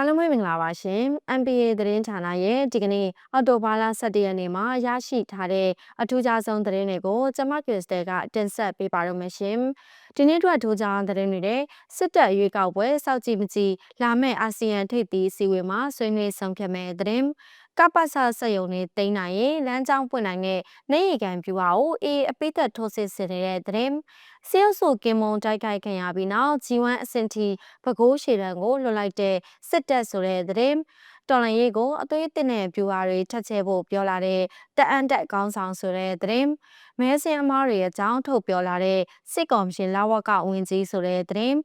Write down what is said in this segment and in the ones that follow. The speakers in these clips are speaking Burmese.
အားလုံးပဲမင်္ဂလာပါရှင် MPA သတင်းဌာနရဲ့ဒီကနေ့အော်တိုဘာလ17ရက်နေ့မှာရရှိထားတဲ့အထူးခြားဆုံးသတင်းတွေကိုကျမကရစ်စတယ်ကတင်ဆက်ပေးပါရမရှင်ဒီနေ့အတွက်ထူးခြားသတင်းတွေတဲ့စစ်တပ်ရွေးကောက်ပွဲစောက်ကြည့်မကြည့်လာမယ့်အာဆီယံထိပ်သီးစီဝေးမှာဆွေးနွေးဆုံးဖြတ်မယ့်သတင်းကပ္ပဆစက်ယုံနဲ့တိန်းနိုင်ရင်လမ်းကြောင်းပွင့်နိုင်တဲ့နေရီကန်ပြူဟာကိုအေးအပိသက်ထိုးစစ်ဆင်နေတဲ့သတင်းဆီယဆုကင်မွန်တိုက်ခိုက်ခံရပြီးနောက် G1 အဆင့်ထိပကိုးရှေတန်းကိုလွတ်လိုက်တဲ့စစ်တပ်ဆိုတဲ့သတင်းတော်လန်ရေးကိုအသွေးအသစ်နဲ့ပြူဟာတွေထက်ချဲဖို့ပြောလာတဲ့တအန်တက်ကောင်းဆောင်ဆိုတဲ့သတင်းမဲစင်အမားတွေအကြောင်းထုတ်ပြောလာတဲ့စစ်ကော်မရှင်လာဝကဝင်ကြီးဆိုတဲ့သတင်း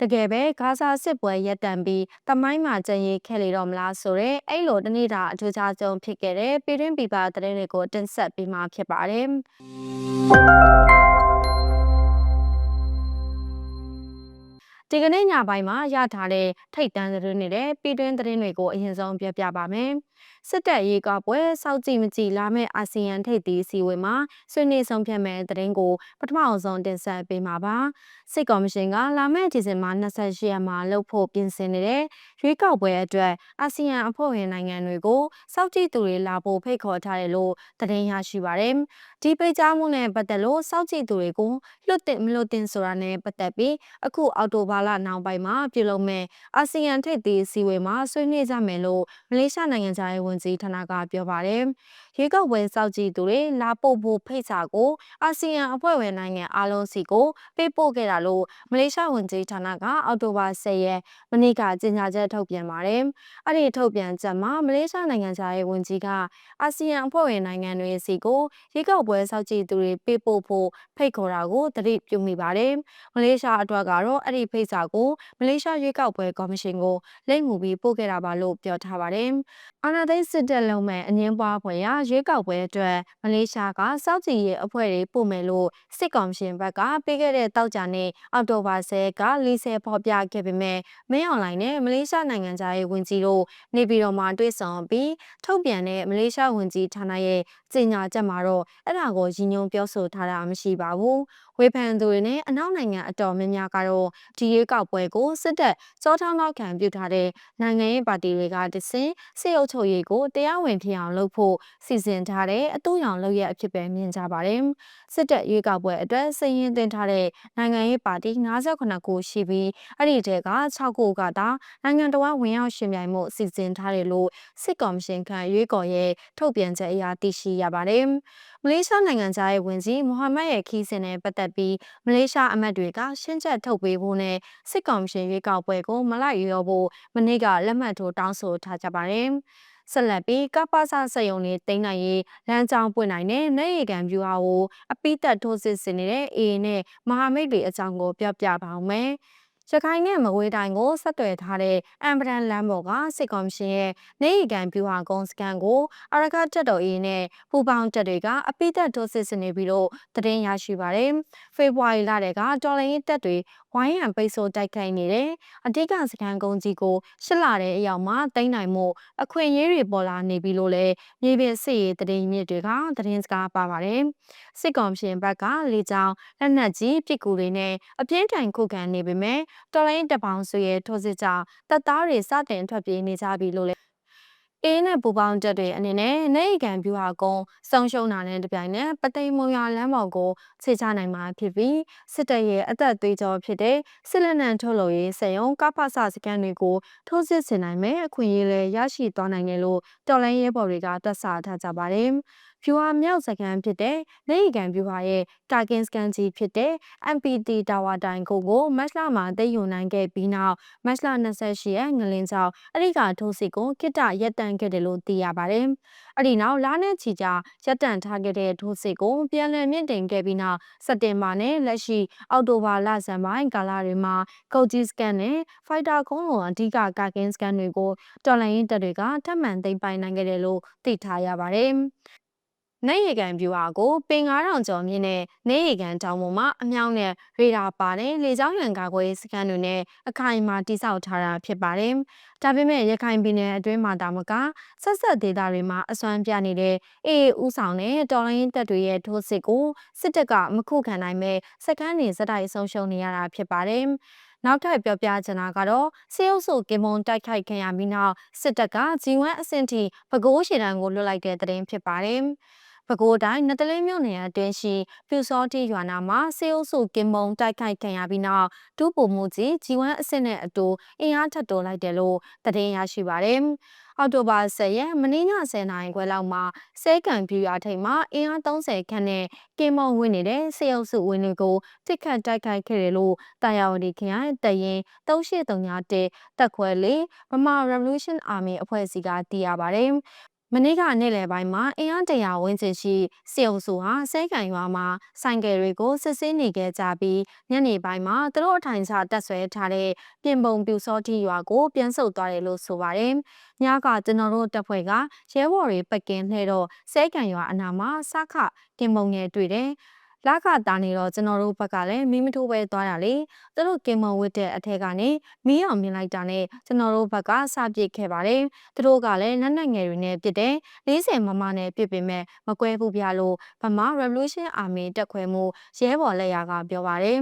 တကယ်ပဲဂါဇာစစ်ပွဲရပ်တန့်ပြီးတမိုင်းမှာကြံရည်ခဲ့လေတော့မလားဆိုတဲ့အဲ့လိုတနေ့တာအထူးခြားဆုံးဖြစ်ခဲ့တဲ့ပြည်တွင်းပြည်ပသတင်းတွေကိုတင်ဆက်ပေးမှာဖြစ်ပါတယ် ဒီကနေ့ညပိုင်းမှာရထားတဲ့ထိတ်တန့်သတင်းတွေနဲ့ပြည်တွင်းသတင်းတွေကိုအရင်ဆုံးပြောပြပါမယ်။ စစ်တပ်ရေးကောက်ပွဲစောက်ကြည့်မကြည့်လာမယ့်အာဆီယံထိပ်သီးစီဝေးမှာဆွေးနွေးဆုံးဖြတ်မဲ့သတင်းကိုပထမအဆုံးတင်ဆက်ပေးမှာပါစစ်ကော်မရှင်ကလာမယ့်ဒီဇင်ဘာ28ရက်မှာလုပ်ဖို့ပြင်ဆင်နေတဲ့ရွေးကောက်ပွဲအတွက်အာဆီယံအဖွဲ့ဝင်နိုင်ငံတွေကိုစောက်ကြည့်သူတွေလာဖို့ဖိတ်ခေါ်ထားတယ်လို့သတင်းရရှိပါတယ်ဒီပိတ်ကြားမှုနဲ့ပတ်သက်လို့စောက်ကြည့်သူတွေကိုလွတ်တင်မလွတ်တင်ဆိုတာနဲ့ပတ်သက်ပြီးအခုအော်တိုဘာလနောက်ပိုင်းမှာပြုလုပ်မဲ့အာဆီယံထိပ်သီးစီဝေးမှာဆွေးနွေးကြမယ်လို့မလေးရှားနိုင်ငံသားရေးဝန်ကြီးဌာနကပြောပါတယ်။ရေကောက်ဝယ်စောက်ကြည့်သူတွေလာပို့ဖို့ဖိတ်စာကိုအာဆီယံအဖွဲ့ဝင်နိုင်ငံအားလုံးစီကိုပေးပို့ခဲ့တာလို့မလေးရှားဝန်ကြီးဌာနကအောက်တိုဘာ10ရက်မနေ့ကကြေညာချက်ထုတ်ပြန်ပါတယ်။အဲ့ဒီထုတ်ပြန်ချက်မှာမလေးရှားနိုင်ငံသားရေးဝန်ကြီးကအာဆီယံအဖွဲ့ဝင်နိုင်ငံတွေစီကိုရေကောက်ပွဲစောက်ကြည့်သူတွေပေးပို့ဖို့ဖိတ်ခေါ်တာကိုတတိပြုမိပါတယ်။မလေးရှားအတွက်ကတော့အဲ့ဒီဖိတ်စာကိုမလေးရှားရွေးကောက်ပွဲကော်မရှင်ကိုလိမ့်မှုပြီးပို့ခဲ့တာပါလို့ပြောထားပါတယ်။အာဏာသိမ်းစစ်တပ်လုံးမဲ့အငင်းပွားဖွယ်ရာရွေးကောက်ပွဲအတွက်မလေးရှားကစောက်ကြည်ရေးအဖွဲ့တွေပို့မယ်လို့စစ်ကောင်ရှင်ဘက်ကပြီးခဲ့တဲ့တောက်ကြနေ့အောက်တိုဘာ10ကလီဆယ်ဖော်ပြခဲ့ပေမဲ့မင်းအွန်လိုင်းနဲ့မလေးရှားနိုင်ငံသားရေးဝန်ကြီးတို့နေပြည်တော်မှာတွေ့ဆုံပြီးထုတ်ပြန်တဲ့မလေးရှားဝန်ကြီးဌာနရဲ့ကြေညာချက်မှာတော့အဲ့ဒါကိုရည်ညွှန်းပြောဆိုထားတာမရှိပါဘူးဝေဖန်သူတွေနဲ့အနောက်နိုင်ငံအတော်များများကတော့ဒီရွေးကောက်ပွဲကိုစစ်တပ်စောထောင်းနောက်ခံပြုထားတဲ့နိုင်ငံရေးပါတီတွေကတဆင်စစ်အုပ်ချုပ်ရေးကိုတရားဝင်ထင်အောင်လုပ်ဖို့စီစဉ်ထားတဲ့အတူရောင်လုပ်ရအဖြစ်ပဲမြင်ကြပါတယ်။စစ်တပ်ရွေးကောက်ပွဲအတွက်စည်ရင်တင်ထားတဲ့နိုင်ငံရေးပါတီ58ခုရှိပြီးအဲ့ဒီတဲက6ခုကသာနိုင်ငံတော်ဝင်ရောက်ရှင်ပြိုင်မှုစီစဉ်ထားတယ်လို့စစ်ကော်မရှင်ခန့်ရွေးကော်ရဲ့ထုတ်ပြန်ချက်အရသိရှိရပါတယ်။မလေးရှားနိုင်ငံသားရဲ့ဝန်ကြီးမိုဟာမက်ရဲ့ခီးစဉ်နဲ့ပတ်သက်ပြီးမလေးရှားအမတ်တွေကရှင်းချက်ထုတ်ပေးဖို့နဲ့စစ်ကောင်ရှင်ရွေးကောက်ပွဲကိုမလိုက်ရောဖို့မနေ့ကလက်မှတ်ထိုးတောင်းဆိုထားကြပါတယ်။ ဆက်လက်ပြီးကပ္ပစစက်ယုံနေတိန်းနိုင်ရေးလမ်းကြောင်းပွင့်နိုင်တဲ့နေရီကန်ဗျူဟာကိုအပိသက်ထိုးစစ်ဆင်နေတဲ့အေနဲ့မဟာမိတ်တွေအကြောင်းကိုပြောပြပါအောင်မယ်။ရခိုင်နဲ့မကွေးတိုင်းကိုဆက်သွယ်ထားတဲ့အမ်ပဒန်လမ်းပေါ်ကစစ်ကော်မရှင်ရဲ့နေရီကန်ပြူဟာကုန်းစကန်ကိုအရကတက်တော်အေးနဲ့ပူပေါင်းတက်တွေကအပိသက်ထိုးစစ်ဆင်နေပြီးတော့တရင်ရရှိပါတယ်။ဖေဖော်ဝါရီလတည်းကတော်လိုင်းတက်တွေ ဝိုင်းရန်ပိတ်ဆို့တိုက်ခိုက်နေတဲ့အဓိကစကန်ကုန်းကြီးကိုရှစ်လာတဲ့အရောက်မှာတိမ့်နိုင်မှုအခွင့်အရေးတွေပေါ်လာနေပြီလို့လည်းမြေပြင်စစ်ရေးတရင်မြစ်တွေကသတင်းစကားပါပါတယ်။စစ်ကောင်ရှင်ဘက်ကလေကြောင်းလက်နက်ကြီးပစ်ကူတွေနဲ့အပြင်းထန်ခုခံနေပေမဲ့တော်လိုင်းတပေါင်းစုရဲ့ထိုးစစ်ကြောင့်တပ်သားတွေစတင်ထွက်ပြေးနေကြပြီလို့လည်း အေးနဲ့ပူပေါင်းတက်တွေအနေနဲ့နေရီကန်ပြူဟာကုန်းဆုံးရှုံးတာနဲ့တပြိုင်နက်ပသိမ်မုံရလမ်းပေါ်ကိုခြေချနိုင်မှာဖြစ်ပြီးစစ်တပ်ရဲ့အသက်သွေးကြောဖြစ်တဲ့စစ်လက်နက်ထုတ်လုပ်ရေးစက်ရုံကဖဆစကန်တွေကိုထိုးစစ်ဆင်နိုင်မဲ့အခွင့်အရေးလည်းရရှိသွားနိုင်တယ်လို့တော်လိုင်းရဲဘော်တွေကတွက်ဆထားကြပါတယ်။ ဗျူဟာမြောက်စကန်ဖြစ်တဲ့နေရီကန်ဗျူဟာရဲ့တာကင်စကန်ကြီးဖြစ်တဲ့ MPT တာဝါတိုင်ကိုကိုမတ်လမှာသိယူနိုင်ခဲ့ပြီးနောက်မတ်လ28ရက်ငလင်းကြောင်အဲ့ဒီကထိုးစစ်ကိုကိတရက်တန့်ခဲ့တယ်လို့သိရပါတယ်။အဲ့ဒီနောက်လာနဲ့ချီကြရက်တန့်ထားခဲ့တဲ့ထိုးစစ်ကိုပြန်လည်မြင့်တင်ခဲ့ပြီးနောက်စက်တင်ဘာနဲ့လက်ရှိအောက်တိုဘာလဆန်းပိုင်းကာလတွေမှာကော်ဂျီစကန်နဲ့ဖိုက်တာကုန်းလိုအဓိကကာကင်စကန်တွေကိုတော်လိုင်းရင်တပ်တွေကထပ်မံသိမ်းပိုင်နိုင်ခဲ့တယ်လို့သိထားရပါတယ်။ နေရီကန်ဗျူဟာကိုပင်9000ကျော်မြင့်တဲ့နေရီကန်တောင်ပေါ်မှာအမြောက်နဲ့ရေဒါပါတဲ့လေကြောင်းရန်ကာကွယ်စကန်တွေနဲ့အခိုင်အမာတိစောက်ထားတာဖြစ်ပါတယ်။ဒါပေမဲ့ရခိုင်ပြည်နယ်အတွင်းမှာတာမကဆက်ဆက်ဒေသတွေမှာအစွမ်းပြနေတဲ့အေးဦးဆောင်တဲ့တော်လိုင်းတပ်တွေရဲ့ထိုးစစ်ကိုစစ်တပ်ကမခုခံနိုင်မဲ့စကန်နေစတိုက်ဆုံးရှုံးနေရတာဖြစ်ပါတယ်။နောက်ထပ်ပြောပြချင်တာကတော့စေအုပ်စုကင်မွန်တိုက်ခိုက်ခံရပြီးနောက်စစ်တပ်ကဂျီဝမ်အဆင့်ထိပဲခူးရှေတန်းကိုလွတ်လိုက်တဲ့သတင်းဖြစ်ပါတယ်။ ပဲခူးတိုင်းနတလင်းမြို့နယ်အတွင်းရှိပြူစောတိရွာနာမှာစေအုပ်စုကင်မုံတိုက်ခိုက်ခံရပြီးနောက်ဒုပုံမှုကြီးဂျီဝမ်အဆင့်နဲ့အတူအင်အားထပ်တိုးလိုက်တယ်လို့သတင်းရရှိပါတယ်။အော်တိုဘာ10ရက်မနေ့ည10နာရီခွဲလောက်မှာစဲကန်ပြူရွာထိပ်မှာအင်အား30ခန့်နဲ့ကင်မုံဝင်နေတဲ့စေအုပ်စုဝင်တွေကိုတစ်ခတ်တိုက်ခိုက်ခဲ့တယ်လို့တာယာဝတီခရိုင်တရင်3831တက်ခွဲလေးဗမာ Revolution Army အဖွဲ့အစည်းကသိရပါတယ် မနေ့ကနေ့လယ်ပိုင်းမှာအင်အားတရာဝန်းကျင်ရှိစေအုပ်စုဟာစဲကန်ရွာမှာဆိုင်ကယ်တွေကိုစစ်ဆေးနေခဲ့ကြပြီးညနေပိုင်းမှာသူတို့အထိုင်ချတက်ဆွဲထားတဲ့ပြင်ပုံပြူစောတိရွာကိုပြန်ဆုတ်သွားတယ်လို့ဆိုပါတယ်။ညကကျွန်တော်တို့တပ်ဖွဲ့ကရဲဘော်တွေပက်ကင်းလှဲတော့စဲကန်ရွာအနာမှာစခကင်ပုံငယ်တွေ့တယ်။ လခတာနေတော့ကျွန်တော်တို့ဘက်ကလည်းမီးမထိုးပဲသွားတာလေသူတို့ကင်မဝစ်တဲ့အထက်ကနေမီးအောင်မြင်လိုက်တာနဲ့ကျွန်တော်တို့ဘက်ကစပစ်ခဲ့ပါတယ်သူတို့ကလည်းလက်နက်ငယ်တွေနဲ့ပစ်တယ်40မမနဲ့ပစ်ပေမဲ့မကွဲဘူးပြလို့ဗမာ Revolution Army တက်ခွဲမှုရဲဘော်လက်ရာကပြောပါတယ်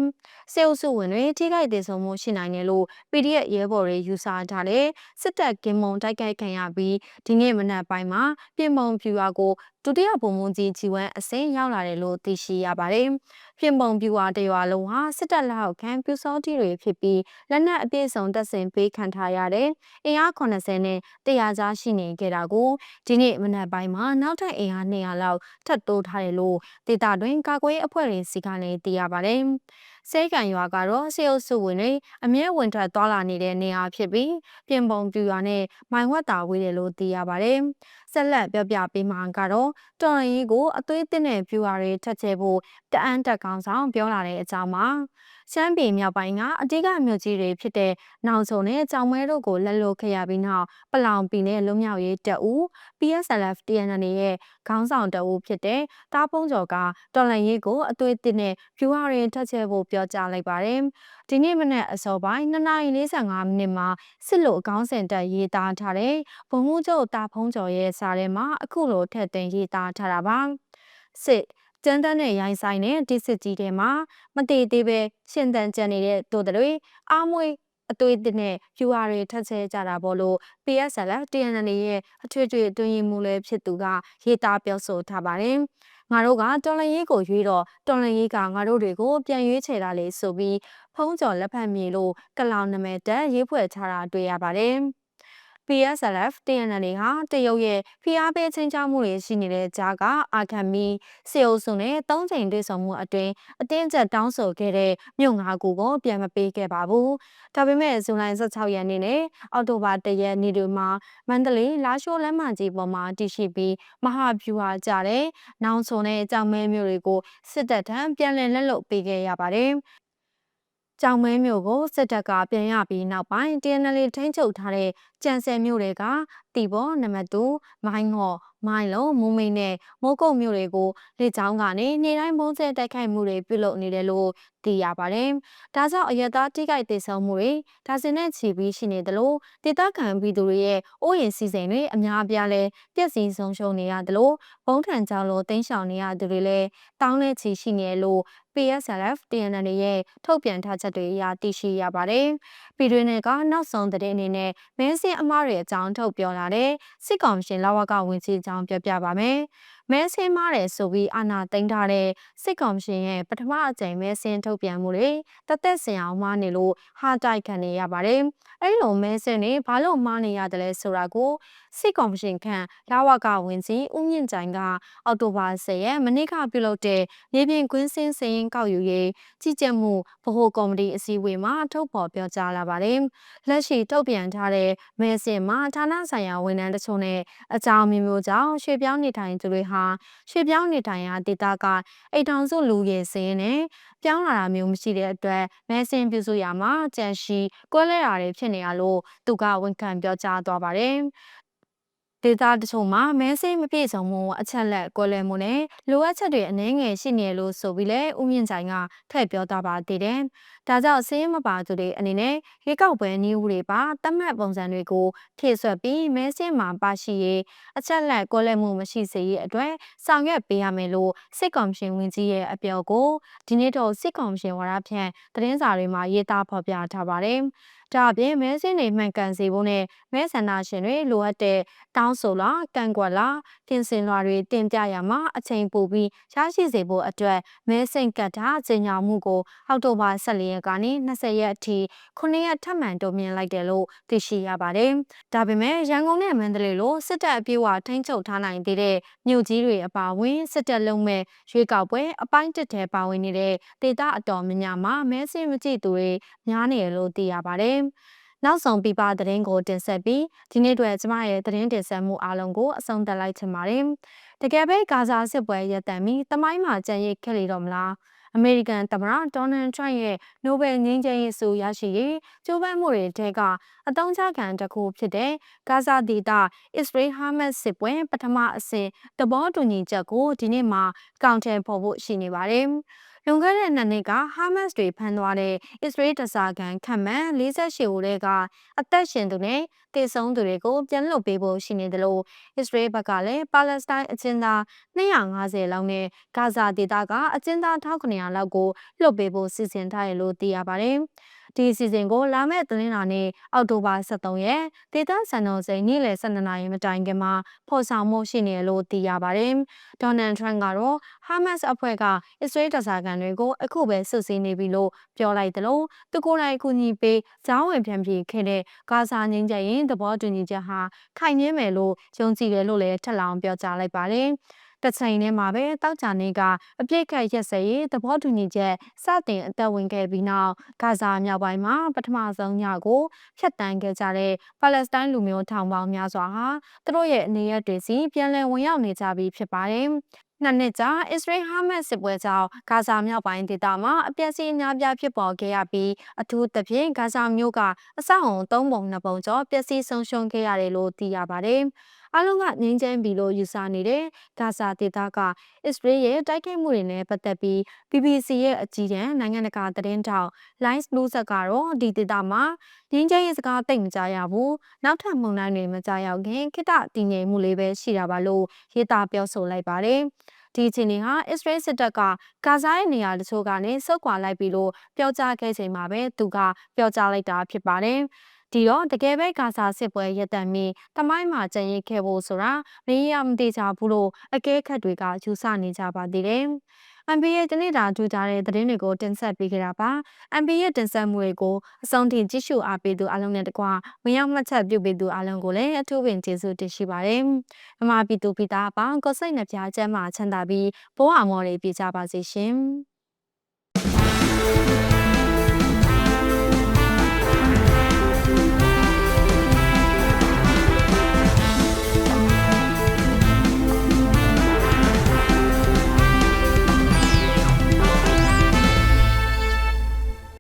စေအုပ်စုဝင်တွေထိခိုက်ဒေဆုံးမှုရှိနိုင်တယ်လို့ PDF ရဲဘော်တွေယူဆထားတယ်စစ်တပ်ကင်မုံတိုက်ခိုက်ခံရပြီးဒီနေ့မနက်ပိုင်းမှာပြင်မုံဖြူရွာကိုဒုတိယဗိုလ်မှူးကြီးဂျီဝမ်အစင်းရောက်လာတယ်လို့သိရှိရပါတယ်။ ပြင်ပုံပြူဝါတရွာလုံးဟာစစ်တပ်လက်အောက်ခံပြူစောတိတွေဖြစ်ပြီးလက်နက်အပြည့်စုံတပ်ဆင်ပေးခံထားရတဲ့အင်အား80နဲ့100ကြားရှိနေခဲ့တာကိုဒီနေ့မနက်ပိုင်းမှာနောက်ထပ်အင်အား200လောက်ထပ်တိုးထားတယ်လို့ဒေတာတွင်ကာကွယ်အဖွဲ့တွေစီကလည်းသိရပါတယ်။စဲကန်ရွာကတော့စေအုပ်စုဝင်တွေအမြဲဝင်ထွက်သွားလာနေတဲ့နေရာဖြစ်ပြီးပြင်ပုံပြူရွာနဲ့မိုင်ဝက်တာဝေးတယ်လို့သိရပါတယ်။ဆက်လက်ပြောပြပေးမှာကတော့တော်ရင်ကြီးကိုအသွေးတင်တဲ့ပြူရွာတွေထက်ချဲဖို့တအန်းတက်ကောင်းဆောင်ပြောလာတဲ့အကြောင်းပါ။ရှမ်းပြည်မြောက်ပိုင်းကအဓိကမြို့ကြီးတွေဖြစ်တဲ့နောင်ဆုံနဲ့ကြောင်မဲတို့ကိုလက်လွတ်ခဲ့ရပြီးနောက်ပလောင်ပြည်နယ်လွတ်မြောက်ရေးတပ်ဦး PSLF TNN ရဲ့ခေါင်းဆောင်တပ်ဦးဖြစ်တဲ့တားပုံးကျော်ကတော်လန်ရေးကိုအသွေးတစ်နဲ့ဖြူဟာရင်ထက်ချဲဖို့ပြောကြားလိုက်ပါတယ်။ဒီနေ့မနက်အစောပိုင်း2:45မိနစ်မှာစစ်လို့အကောင်းစင်တက်ရေးသားထားတဲ့ဘုံမှုချုပ်တာဖုံးကျော်ရဲ့စာထဲမှာအခုလိုထည့်သွင်းရေးသားထားတာပါ။စစ် ကျန်းတန်းနဲ့ရိုင်းဆိုင်တဲ့ဒီစစ်ကြီးထဲမှာမတည်သေးပဲရှင်တန်ကြံနေတဲ့တို့တွေအားမွေးအသွေးတင်တဲ့ဖြူဟာတွေထက်ဆဲကြတာပေါ့လို့ PSLF TNN ရဲ့အထွေထွေအတွင်းမှုလည်းဖြစ်သူကရေးသားပြောဆိုထားပါတယ်။ငါတို့ကတော်လန်ရေးကိုရွေးတော့တော်လန်ရေးကငါတို့တွေကိုပြန်ရွေးချယ်တာလေဆိုပြီးဖုံးကျော်လက်ဖက်မြေလို့ကလောင်နမဲတက်ရေးဖွဲ့ထားတာတွေ့ရပါတယ်။ PSLF TNL ဟာတရုတ်ရဲ့ဖိအားပေးချင်းချမှုတွေရှိနေတဲ့ကြားကအာခံမီစေအုပ်စုနဲ့၃ချိန်တွေ့ဆုံမှုအတွင်းအတင်းကျပ်တောင်းဆိုခဲ့တဲ့မြို့ငါးခုကိုပြန်မပေးခဲ့ပါဘူး။ဒါပေမဲ့ဇူလိုင်16ရက်နေ့နဲ့အောက်တိုဘာ1ရက်နေ့တို့မှာမန္တလေးလာရှိုးလမ်းမကြီးပေါ်မှာတည်ရှိပြီးမဟာဗျူဟာကြတဲ့နောင်ဆုံနဲ့ကြောင်မဲမြို့တွေကိုစစ်တပ်ထံပြန်လည်လက်လွတ်ပေးခဲ့ရပါတယ် ကြောင်မဲမြို့ကိုစစ်တပ်ကပြန်ရပြီးနောက်ပိုင်း TNL ထိန်းချုပ်ထားတဲ့ကြံစယ်မြို့တွေကတီဘောနံပါတ်2မိုင်းငေါ် မိုင်းလုံးမူမိန်နဲ့မိုးကုတ်မြို့တွေကိုလေကြောင်းကနေနေတိုင်းဘုံကျဲတိုက်ခိုက်မှုတွေပြုလုပ်နေတယ်လို့သိရပါတယ်။ဒါကြောင့်အရသာတိကိုက်တည်ဆုံမှုတွေဒါစင်နဲ့ချီပြီးရှိနေတယ်လို့ဒေသခံပြည်သူတွေရဲ့အိုးရင်စီစဉ်တွေအများအပြားလဲပြည့်စည်ဆုံးရှုံးနေရတယ်လို့ဘုံထန်ကြောင်လိုတင်းရှောင်နေရသူတွေလည်းတောင်းနဲ့ချီရှိနေလို့ PSLF TNN ရဲ့ထုတ်ပြန်ထားချက်တွေအရသိရှိရပါတယ်။ပြည်တွင်းကနောက်ဆုံးသတင်းအနေနဲ့မင်းစင်းအမားတွေအကြောင်းထုတ်ပြောလာတဲ့စစ်ကောင်ရှင်လာဝကဝင်ကြီးအကြောင်းပြောပြပါမယ်။ မဲဆင်းမားတယ်ဆိုပြီးအာဏာသိမ်းထားတဲ့စစ်ကောင်ရှင်ရဲ့ပထမအကြိမ်မဲဆင်းထုတ်ပြန်မှုတွေတသက်စင်အောင်မှားနေလို့ဟာတိုက်ခံနေရပါတယ်။အဲဒီလိုမဲဆင်းနေဘာလို့မှားနေရတယ်လဲဆိုတာကိုစစ်ကောင်ရှင်ခန့်လာဝကဝင်ကြီးဦးမြင့်ကြိုင်ကအောက်တိုဘာ10ရက်မနေ့ကပြုလုပ်တဲ့မြေပြင်ကွင်းစင်းစရင်ကောက်ယူရေးကြီးကြပ်မှုဗဟိုကော်မတီအစည်းအဝေးမှာထုတ်ဖော်ပြောကြားလာပါတယ်။လက်ရှိထုတ်ပြန်ထားတဲ့မဲဆင်းမှာဌာနဆိုင်ရာဝန်ထမ်းတချို့နဲ့အကြောင်းမျိုးမျိုးကြောင့်ရွှေပြောင်းနေထိုင်သူတွေဟာရွှေပြောင်းနေထိုင်ရာဒေသကအိမ်ထောင်စုလူရေစင်းနဲ့ပြောင်းလာတာမျိုးမရှိတဲ့အတွက်မဲဆင်ပြုစုရမှာကြံရှိကွဲလဲတာတွေဖြစ်နေရလို့သူကဝန်ခံပြောကြားသွားပါတယ်။ ဒေတာတချို့မှာမဲဆေးမပြည့်စုံမှုအချက်လက်ကွဲလွဲမှုနဲ့လိုအပ်ချက်တွေအနည်းငယ်ရှိနေလို့ဆိုပြီးလဲဥမြင့်ဆိုင်ကထည့်ပြောသွားပါသေးတယ်။ဒါကြောင့်စင်းမပါသူတွေအနေနဲ့ရေကောက်ပွဲနည်းဦးတွေပါတတ်မှတ်ပုံစံတွေကိုဖြည့်ဆွက်ပြီးမဲဆေးမှာပါရှိရေးအချက်လက်ကွဲလွဲမှုမရှိစေရေးအတွက်ဆောင်ရွက်ပေးရမယ်လို့စစ်ကောင်ရှင်ဝင်ကြီးရဲ့အပြောကိုဒီနေ့တော့စစ်ကောင်ရှင်ဝါဒဖြန့်သတင်းစာတွေမှာရေးသားဖော်ပြထားပါတယ်။ ဒါအပြင်မဲစင်းတွေမှန်ကန်စေဖို့နဲ့မဲဆန္ဒရှင်တွေလိုအပ်တဲ့တောင်းဆိုလာကန့်ကွက်လာပြင်ဆင်လွှာတွေတင်ပြရမှာအချိန်ပိုပြီးရရှိစေဖို့အတွက်မဲစိန်ကတ်တာကြေညာမှုကိုအောက်တိုဘာ14ရက်ကနေ20ရက်အထိ9ရက်ထပ်မံတိုးမြင့်လိုက်တယ်လို့သိရှိရပါတယ်။ဒါပေမဲ့ရန်ကုန်နဲ့မန္တလေးလိုစစ်တပ်အပြေးအဝထိန်းချုပ်ထားနိုင်သေးတဲ့မြို့ကြီးတွေအပါအဝင်စစ်တပ်လုံးမဲ့ရွေးကောက်ပွဲအပိုင်းတစ်ထဲပါဝင်နေတဲ့ဒေသအတော်များများမှာမဲစင်းမကြည့်သူတွေများနေတယ်လို့သိရပါတယ်။နောက်ဆုံးပြပသတင်းကိုတင်ဆက်ပြီးဒီနေ့အတွက်ကျမရဲ့သတင်းတင်ဆက်မှုအားလုံးကိုအဆုံးသတ်လိုက်ချင်ပါတယ်။တကယ်ပဲဂါဇာစစ်ပွဲရပ်တန့်ပြီးတမိုင်းမှာကြံရိတ်ခဲ့လေတော့မလား။အမေရိကန်သမ္မတဒေါ်နယ်ထရန့်ရဲ့နိုဘယ်ငြိမ်းချမ်းရေးဆုရရှိရေးကြိုးပမ်းမှုတွေတဲကအတုံးချခံတစ်ခုဖြစ်တဲ့ဂါဇာဒေသအစ္စရေးဟာမတ်စစ်ပွဲပထမအဆင့်သဘောတူညီချက်ကိုဒီနေ့မှာကောင်တယ်ပေါ်ဖို့ရှိနေပါတယ်။ လွန်ခဲ့တဲ့နှစ်နှစ်ကဟာမတ်စ်တွေဖမ်းသွားတဲ့အစ္စရေးတစားကန်ခန့်မှန်48ဦးထဲကအသက်ရှင်သူနဲ့တည်ဆုံးသူတွေကိုပြန်လွတ်ပေးဖို့ရှိနေတယ်လို့အစ္စရေးဘက်ကလည်းပါလက်စတိုင်းအကျဉ်းသား250လောက်နဲ့ဂါဇာဒေသကအကျဉ်းသား1900လောက်ကိုလွတ်ပေးဖို့စီစဉ်ထားတယ်လို့သိရပါတယ်။ ဒီအစီအစဉ်ကိုလာမယ့်သတင်းလာနေ့အောက်တိုဘာ23ရက်ဒေသစံတော်ချိန်နေ့လယ်12နာရီမတိုင်ခင်မှာဖော်ဆောင်မှုရှိနေလို့သိရပါတယ်။ဒေါ်နယ်ထရန့်ကတော့ဟာမတ်စ်အဖွဲ့ကအစ္စရေးတစားကန်တွေကိုအခုပဲစစ်ဆေးနေပြီလို့ပြောလိုက်တယ်လို့သူကိုယ်တိုင်ကူညီပေးဇောင်းဝင်ပြန်ပြေခဲ့တဲ့ဂါဇာငင်းကြရင်သဘောတူညီချက်ဟာခိုင်မြဲမယ်လို့ယုံကြည်တယ်လို့လည်းထပ်လောင်းပြောကြားလိုက်ပါတယ်။ တချိန်တည်းမှာပဲတောက်ချာနေကအပြစ်ခတ်ရက်စဲရေးသဘောတူညီချက်စတင်အသက်ဝင်ခဲ့ပြီးနောက်ဂါဇာမြောက်ပိုင်းမှာပထမဆုံးညကိုဖျက်တမ်းခဲ့ကြတဲ့ပါလက်စတိုင်းလူမျိုးထောင်ပေါင်းများစွာဟာသူတို့ရဲ့အနေရက်တွေစီပြန်လည်ဝင်ရောက်နေကြပြီဖြစ်ပါတယ်။နှစ်နှစ်ကြာအစ္စရေးဟာမတ်စစ်ပွဲကြောင့်ဂါဇာမြောက်ပိုင်းဒေသမှာအပြည့်အများပြားဖြစ်ပေါ်ခဲ့ရပြီးအထူးသဖြင့်ဂါဇာမြို့ကအဆောက်အုံ၃ပုံ၂ပုံကျော်ပျက်စီးဆုံးရှုံးခဲ့ရတယ်လို့သိရပါတယ်။အားလုံးကငြိမ်းချမ်းပြီလို့ယူဆနေတဲ့ဂါဇာဒေသကအစ္စရေးရဲ့တိုက်ခိုက်မှုတွေနဲ့ပတ်သက်ပြီး BBC ရဲ့အကြီးတန်းနိုင်ငံတကာသတင်းတောက် Lines News ကတော့ဒီဒေသမှာငြိမ်းချမ်းရေးစကားသိမ့်မကြရဘူးနောက်ထပ်မုန်တိုင်းတွေမကြရောက်ခင်ခိတတည်ငြိမ်မှုလေးပဲရှိတာပါလို့ရေးသားပြောဆိုလိုက်ပါတယ်ဒီအချိန်ဟာအစ္စရေးစစ်တပ်ကဂါဇာရဲ့နေရာတချို့ကနေဆုတ်ခွာလိုက်ပြီလို့ပြောကြားခဲ့ချိန်မှာပဲသူကပြောကြားလိုက်တာဖြစ်ပါတယ်။ ဒီတော့တကယ်ပဲဂါဇာစစ်ပွဲရပ်တန့်ပြီးတမိုင်းမှာကြံရစ်ခဲ့ဖို့ဆိုတာမင်းရမသိကြဘူးလို့အကဲခတ်တွေကယူဆနေကြပါသေးတယ်။ MB ရဲ့တနေ့တာထူကြတဲ့သတင်းတွေကိုတင်ဆက်ပေးကြတာပါ။ MB ရဲ့တင်ဆက်မှုတွေကိုအဆုံးထိကြည့်ရှုအားပေးသူအားလုံးနဲ့တကွဝင်ရောက်မှတ်ချက်ပြုပေးသူအားလုံးကိုလည်းအထူးပင်ကျေးဇူးတင်ရှိပါတယ်။မမပြည်သူပြည်သားအပေါင်းကိုစိတ်နှပြကျမ်းမာချမ်းသာပြီးဘိုးအမော်တွေပြကြပါစေရှင်။